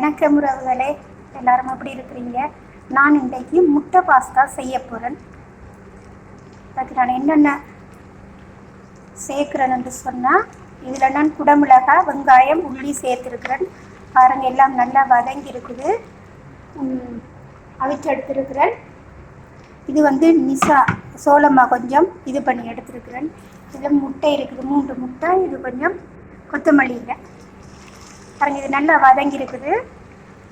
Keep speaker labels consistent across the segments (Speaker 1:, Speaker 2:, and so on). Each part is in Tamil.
Speaker 1: வணக்கம் உறவுகளே. எல்லாரும் எப்படி இருக்கிறீங்க? நான் இன்றைக்கு முட்டை பாஸ்தா செய்ய போகிறேன் அதுக்கு நான் என்னென்ன சேர்க்குறேன்னு சொன்னால் இதில் நான் குடமிளகாய் வெங்காயம் உள்ளி சேர்த்துருக்கிறேன். பாருங்க எல்லாம் நல்லா வதங்கி இருக்குது. அவிச்சு எடுத்துருக்கிறேன். இது வந்து நிசா சோளமாக கொஞ்சம் இது பண்ணி எடுத்துருக்கிறேன். இதில் முட்டை இருக்குது மூன்று முட்டை இது கொஞ்சம் கொத்தமல்லியில் இல்லை பாருங்க இது நல்லா வதங்கி இருக்குது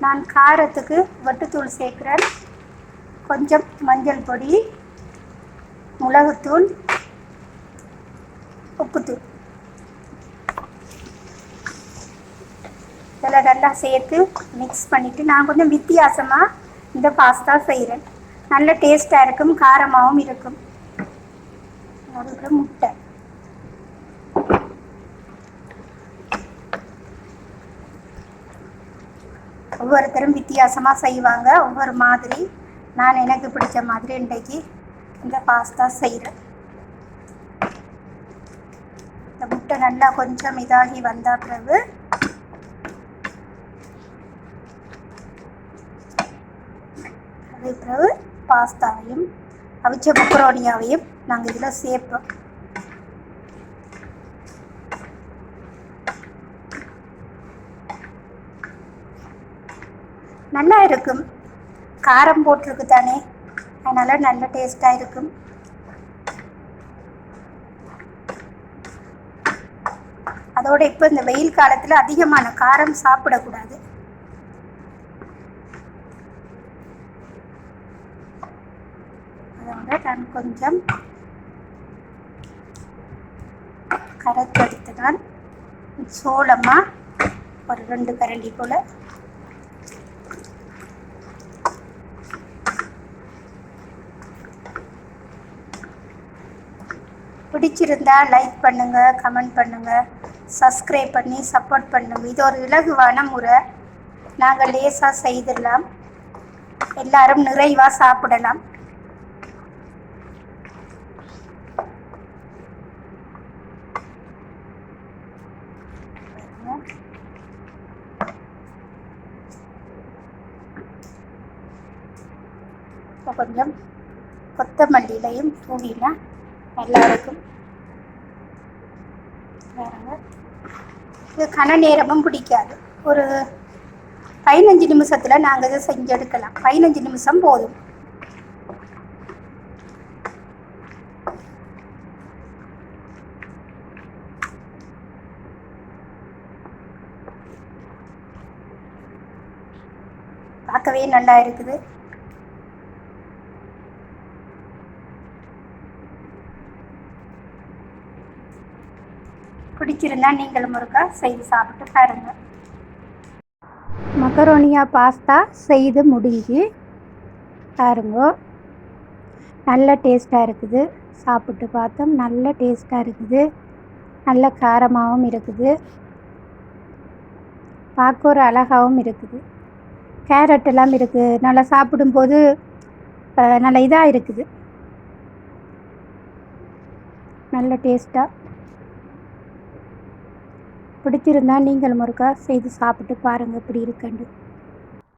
Speaker 1: நான் காரத்துக்கு வட்டுத்தூள் சேர்க்குறேன். கொஞ்சம் மஞ்சள் பொடி மிளகுத்தூள் உப்புத்தூள். இதெல்லாம் நல்லா சேர்த்து மிக்ஸ் பண்ணிவிட்டு நான் கொஞ்சம் வித்தியாசமாக இந்த பாஸ்தா செய்கிறேன் நல்ல டேஸ்ட்டாக இருக்கும் காரமாகவும் இருக்கும். அதுக்கப்புறம் முட்டை. ஒவ்வொருத்தரும் வித்தியாசமாக செய்வாங்க. ஒவ்வொரு மாதிரி நான் எனக்கு பிடிச்ச மாதிரி இன்றைக்கு இந்த பாஸ்தா செய்கிறேன் இந்த முட்டை நல்லா கொஞ்சம் இதாகி வந்த பிறகு அது பிறகு பாஸ்தாவையும் அவிச்ச முக்கரோனியாவையும் நாங்கள் இதில் சேர்ப்போம். நல்லா இருக்கும் காரம் போட்டிருக்கு தானே. அதனால் நல்ல டேஸ்ட்டாக இருக்கும். அதோட இப்போ இந்த வெயில் காலத்தில் அதிகமான காரம் சாப்பிடக்கூடாது. அதோட நான் கொஞ்சம் கரைச்சி நான் சோளமாக ஒரு ரெண்டு கரண்டி போல். பிடிச்சிருந்தா லைக் பண்ணுங்க கமெண்ட் பண்ணுங்க சப்ஸ்கிரைப் பண்ணி சப்போர்ட் பண்ணுங்க இது ஒரு இலகுவான முறை. நாங்கள் லேசாக செய்திடலாம். எல்லாரும் நிறைவாக சாப்பிடலாம். கொஞ்சம் கொத்தமல்லியிலையும் தூவினா நல்லா இருக்கும் இது கன நேரமும் பிடிக்காது. ஒரு பதினஞ்சு நிமிஷத்தில் நாங்கள் இதை செஞ்சு எடுக்கலாம் பதினஞ்சு நிமிஷம் போதும். பார்க்கவே நல்லா இருக்குது. பிடிச்சிருந்தா நீங்களும் ஒருக்கா செய்து சாப்பிட்டு பாருங்க. மக்கரோனியா பாஸ்தா செய்து முடிஞ்சு பாருங்க. நல்ல டேஸ்ட்டாக இருக்குது. சாப்பிட்டு பார்த்தோம். நல்ல டேஸ்ட்டாக இருக்குது. நல்ல காரமாகவும் இருக்குது. பார்க்க ஒரு அழகாகவும் இருக்குது. கேரட் எல்லாம் இருக்குது நல்லா சாப்பிடும்போது நல்ல இதாக இருக்குது. நல்ல டேஸ்ட்டாக பிடிச்சிருந்தா நீங்களும் ஒருக்கா செய்து சாப்பிட்டு பாருங்கள் எப்படி இருக்குன்னு